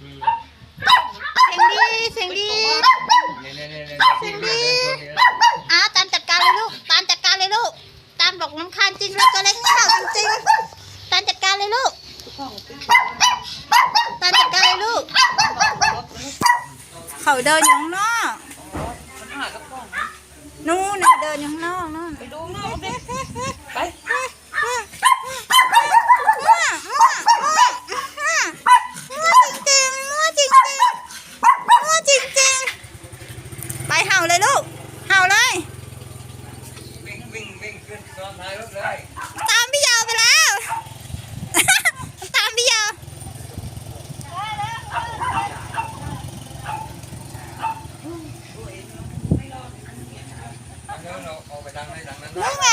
อืมเสียงดีเสียงดีเนี่ยเนี่ยเนี่ยเนี่ยที่เรียกเดินชนเนี่ยอ้าวตามจัดการเลยลูกตามจัดการเลยลูกตามบอกน้ำคาญจริงเลยตัวเล็กนี่เห่าจริงๆตามจัดการเลยลูกตามจัดการเลยลูก เขาเดินอยู่ข้างนอกนู่นน่ะเดินอยู่ข้างนอกนู่น ไปดูนอกดิไป มั่วจริงๆมั่วจริงๆมั่วจริงๆไป เห่าเลยลูกเห่าเลยวิ่งวิ่งวิ่งขึ้นซ้อนท้ายรถเลยตามพี่ยาวไปแล้ว ตามพี่ยาวอันนี้เราเอาไปทางไหนทางนั้นนี่ไง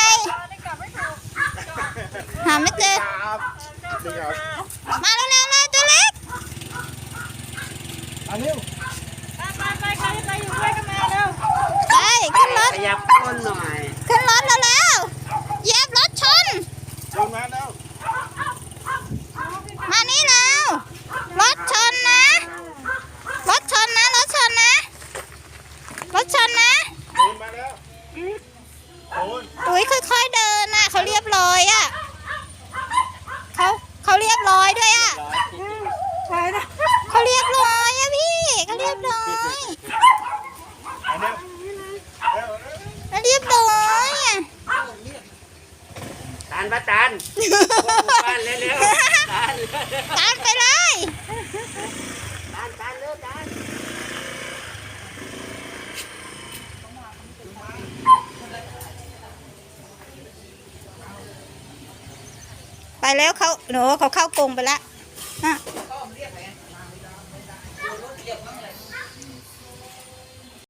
หาไม่เจอมาเร็วๆเลยตัวเล็ก อันนี้ไปไปใครจะไปอยู่ด้วยกันแม่เร็วไป ขึ้นรถขยับก้นหน่อยขึ้นรถแล้วแล้วเหยียบรถชนลงมาแล้วมานี่แล้วรถชนนะรถชนนะรถชนนะรถชนนะโอนมาแล้วโอนอุ้ยค่อยๆเดินน่ะเขาเรียบร้อยอะเขาเขาเรียบร้อยด้วยอะ ใช่นะ เขาเรียบร้อยอะพี่เขาเรียบร้อย อันนี้เร็ว เขาเรียบร้อยอะ ตานพระตันบ้านเร็วๆตานตามไปเลยตานตานเร็วตานไปแล้วเขาหนูเขาเข้ากรงไปแล้ว